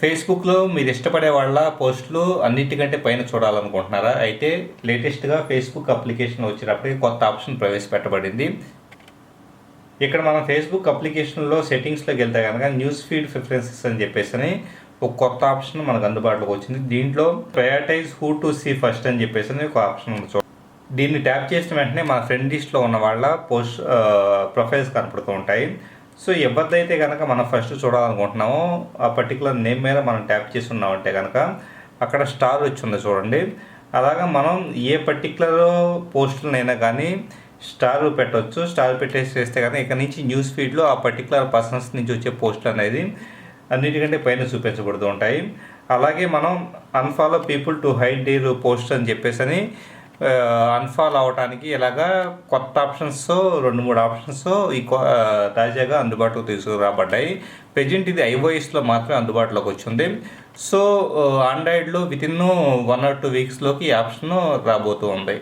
ఫేస్బుక్లో మీరు ఇష్టపడే వాళ్ళ పోస్టులు అన్నిటికంటే పైన చూడాలనుకుంటున్నారా? అయితే లేటెస్ట్గా ఫేస్బుక్ అప్లికేషన్ వచ్చినప్పటికీ కొత్త ఆప్షన్ ప్రవేశపెట్టబడింది. ఇక్కడ మనం ఫేస్బుక్ అప్లికేషన్లో సెట్టింగ్స్లోకి వెళ్తే కనుక న్యూస్ ఫీడ్ ప్రిఫరెన్సెస్ అని చెప్పేసి ఒక కొత్త ఆప్షన్ మనకు అందుబాటులోకి వచ్చింది. దీంట్లో prioritize who to see first అని చెప్పేసి అని ఒక ఆప్షన్ ఉంది. చూడండి. దీన్ని ట్యాప్ చేసిన వెంటనే మన ఫ్రెండ్ లిస్ట్లో ఉన్న వాళ్ళ పోస్ట్ ప్రొఫైల్స్ కనపడుతూ ఉంటాయి. సో ఎవరిదైతే కనుక మనం ఫస్ట్ చూడాలనుకుంటున్నామో ఆ పర్టికులర్ నేమ్ మీద మనం ట్యాప్ చేసి ఉన్నామంటే కనుక అక్కడ స్టార్ వచ్చి ఉంది చూడండి. అలాగా మనం ఏ పర్టికులర్ పోస్టులనైనా కానీ స్టార్ పెట్టవచ్చు స్టార్ పెట్టేసి చేస్తే కానీ ఇక్కడ నుంచి న్యూస్ ఫీడ్లో ఆ పర్టికులర్ పర్సన్స్ నుంచి వచ్చే పోస్టులు అనేది అన్నిటికంటే పైన చూపించబడుతూ ఉంటాయి. అలాగే మనం unfollow people to hide their post అని చెప్పేసి అని అన్ఫాల్ అవడానికి ఇలాగా కొత్త ఆప్షన్స్ రెండు మూడు ఆప్షన్స్ ఈ తాజాగా అందుబాటులోకి తీసుకురాబడ్డాయి. ప్రజెంట్ ఇది ఐఓఎస్లో మాత్రమే అందుబాటులోకి వచ్చింది. సో ఆండ్రాయిడ్లో వితిన్ వన్ ఆర్ టూ వీక్స్లోకి ఈ ఆప్షన్ రాబోతూ ఉంది.